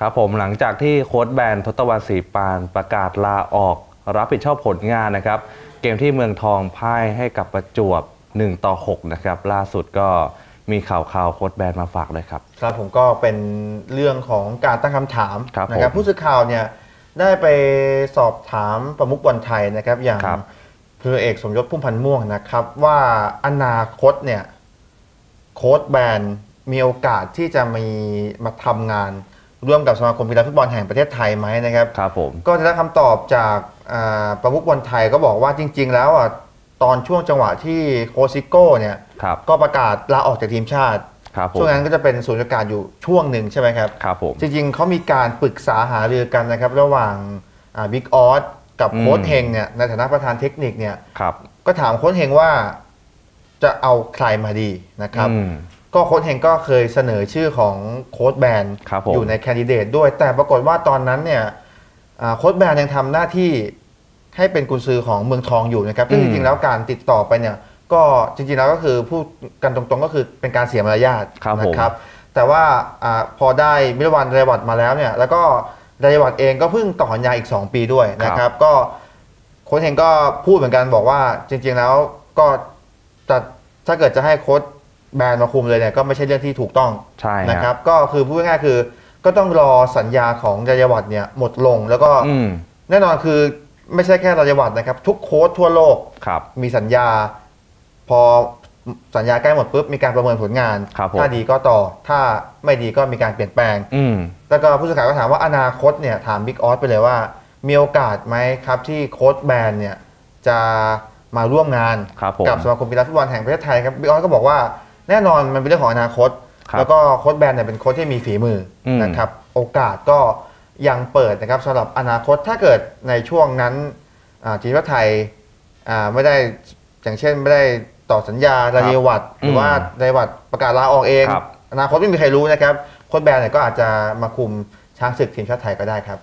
ครับผมหลังจากที่โค้ชแบนทศวรรณศรีปานประกาศลาออก รับผิดชอบผลงานนะครับ เกมที่เมืองทองพ่ายให้กับประจวบ 1 ต่อ 6 นะครับ ล่าสุดก็มีข่าวข่าวๆโค้ชแบนมาฝากเลยครับ ครับผมก็เป็นเรื่องของการตั้งคำถามครับนะครับผมผู้สื่อข่าวเนี่ยได้ไปสอบถามประมุขบอลไทยนะครับอย่างครับพลเอกสมยศพุ่มพันธ์ม่วงนะครับ ว่าอนาคตเนี่ยโค้ชแบนมีโอกาสที่จะมีมาทำงาน ร่วมกับสมาคมกีฬาฟุตบอลแห่งประเทศไทยไหมนะครับครับผมก็จะได้คำตอบจากอ่าประมุขบอลไทยก็บอกว่าจริง ๆ แล้วอะตอนช่วงจังหวะที่โคชซิโก้เนี่ยครับก็ประกาศลาออกจากทีมชาติครับผมช่วงนั้นก็จะเป็นศูนย์ราชการอยู่ช่วงหนึ่งใช่ไหมครับครับผมจริง ๆเขามีการปรึกษาหารือกันนะครับ ระหว่างบิ๊กออสกับอืมโค้ชเฮงเนี่ยในฐานะประธานเทคนิคเนี่ยครับก็ถามโค้ชเฮงว่าจะเอาใครมาดีนะครับอืม ก็โค้ชเฮงก็เคยเสนอชื่อของโค้ชแบนครับผมอยู่ในแคนดิเดตด้วย แต่ปรากฏว่าตอนนั้นเนี่ยอ่าโค้ชแบนยังทำหน้าที่ให้เป็นกุญซือของเมืองทองอยู่นะครับซึ่งอืจมริงๆแล้วการติดต่อไปเนี่ยก็จริงๆแล้วก็คือพูดกันตรงๆก็คือเป็นการเสียมารยาทครับผมนะครับ แต่ว่าอาพอได้มิรวันเรวัตมาแล้วเนี่ย แล้วก็เรวัตเองก็เพิ่งต่อสัญญาอีก 2 ปีด้วยนะครับ ก็โค้ชเฮงก็พูดเหมือนกันบอกว่าจริง ๆแล้วก็จะถ้าเกิดจะให้โค้ช แบนมาคุมเลยเนี่ยก็ไม่ใช่เรื่องที่ถูกต้องใช่ฮนะครับ ก็คือพูดง่ายๆคือ ก็ต้องรอสัญญาของเรวัตเนี่ยหมดลงแล้วก็อืมแน่นอนคือไม่ใช่แค่เรวัตนะครับ ทุกโค้ชทั่วโลกครับ มีสัญญา พอสัญญาใกล้หมดปุ๊บมีการประเมินผลงาน ครับผม ถ้าดีก็ต่อถ้าไม่ดีก็มีการเปลี่ยนแปลง อืม แล้วก็ผู้สื่อข่าวก็ถามว่าอนาคตเนี่ยถามบิ๊กออสไปเลยว่า มีโอกาสไหมครับที่โค้ชแบนเนี่ยจะมาร่วมงาน ครับผม กับสมาคมกีฬาฟุตบอลแห่งประเทศไทยครับบิ๊กออสก็บอกว่า แน่นอนมันเป็นเรื่องของอนาคตครับแล้วก็โค้ชแบนเนี่ยเป็นโค้ชที่มีฝีมืออมนะครับโอกาสก็ยังเปิดนะครับสำหรับอนาคตถ้าเกิดในช่วงนั้นอ่าทีมชาติไทยอ่าไม่ได้อย่างเช่นไม่ได้ต่อสัญญารายวัตหรือว่าอืมรายวัตประกาศลาออกเองครับอนาคตไม่มีใครรู้นะครับโค้ชแบนเนี่ยก็อาจจะมาคุมช้างศึกทีมชาติไทยก็ได้ครับ